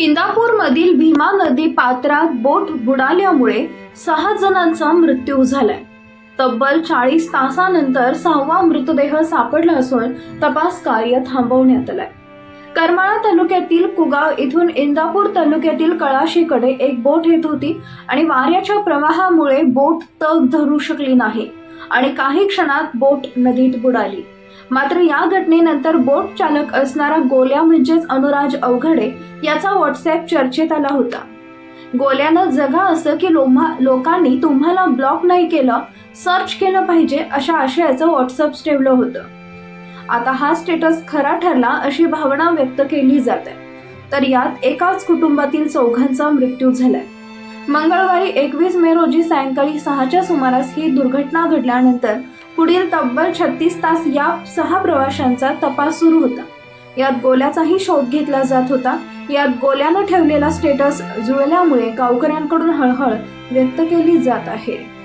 इंदापूरमधील भीमा नदी पात्रात बोट बुडाल्यामुळे सहा जणांचा मृत्यू झालाय. तब्बल चाळीस तासानंतर सहावा मृतदेह सापडला असून तपास कार्य थांबवण्यात आलंय. करमाळा तालुक्यातील कुगाव इथून इंदापूर तालुक्यातील कळाशीकडे एक बोट येत होती आणि वाऱ्याच्या प्रवाहामुळे बोट तग धरू शकली नाही आणि काही क्षणात बोट नदीत बुडाली. मात्र या घटनेनंतर बोट चालक असणारा गोल्या म्हणजेच अनुराज अवघडे याचा व्हॉट्सअप चर्चेत आला होता. गोल्यानं जगा असं की लोकांनी तुम्हाला ब्लॉक नाही केलं सर्च केलं पाहिजे अशा आशयाचं व्हॉट्सअप ठेवलं होतं. आता हा स्टेटस खरा ठरला अशी भावना व्यक्त केली जाते. तर यात एकाच कुटुंबातील चौघांचा मृत्यू झालाय. मंगळवारी एकवीस मे रोजी सायंकाळी सहाच्या सुमारास ही दुर्घटना घडल्यानंतर पुढील तब्बल छत्तीस तास या सहा प्रवाशांचा तपास सुरू होता. यात गोल्याचाही शोध घेतला जात होता. यात गोल्यानं ठेवलेला स्टेटस जुळल्यामुळे गावकऱ्यांकडून हळहळ व्यक्त केली जात आहे.